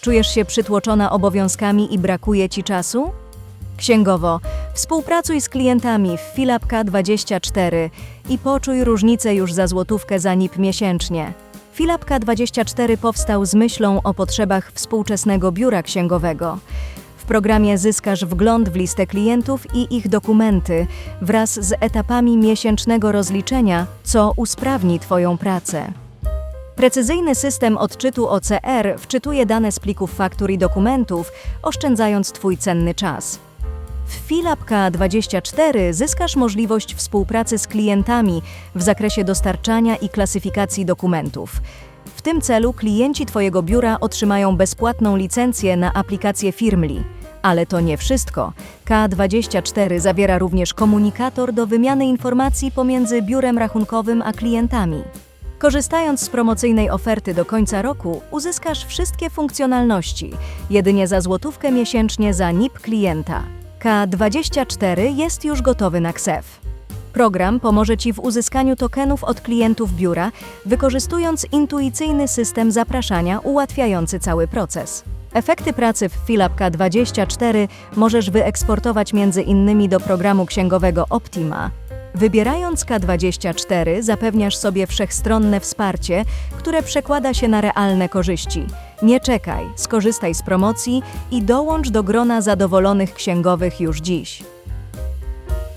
Czujesz się przytłoczona obowiązkami i brakuje ci czasu? Księgowo, współpracuj z klientami w Filapka24 i poczuj różnicę już za złotówkę za NIP miesięcznie. Filapka24 powstał z myślą o potrzebach współczesnego biura księgowego. W programie zyskasz wgląd w listę klientów i ich dokumenty wraz z etapami miesięcznego rozliczenia, co usprawni Twoją pracę. Precyzyjny system odczytu OCR wczytuje dane z plików faktur i dokumentów, oszczędzając Twój cenny czas. W Filapka24 zyskasz możliwość współpracy z klientami w zakresie dostarczania i klasyfikacji dokumentów. W tym celu klienci Twojego biura otrzymają bezpłatną licencję na aplikację Firmly. Ale to nie wszystko. K24 zawiera również komunikator do wymiany informacji pomiędzy biurem rachunkowym a klientami. Korzystając z promocyjnej oferty do końca roku, uzyskasz wszystkie funkcjonalności, jedynie za złotówkę miesięcznie za NIP klienta. K24 jest już gotowy na KSEF. Program pomoże Ci w uzyskaniu tokenów od klientów biura, wykorzystując intuicyjny system zapraszania ułatwiający cały proces. Efekty pracy w Filapka 24 możesz wyeksportować między innymi do programu księgowego Optima. Wybierając K24 zapewniasz sobie wszechstronne wsparcie, które przekłada się na realne korzyści. Nie czekaj, skorzystaj z promocji i dołącz do grona zadowolonych księgowych już dziś.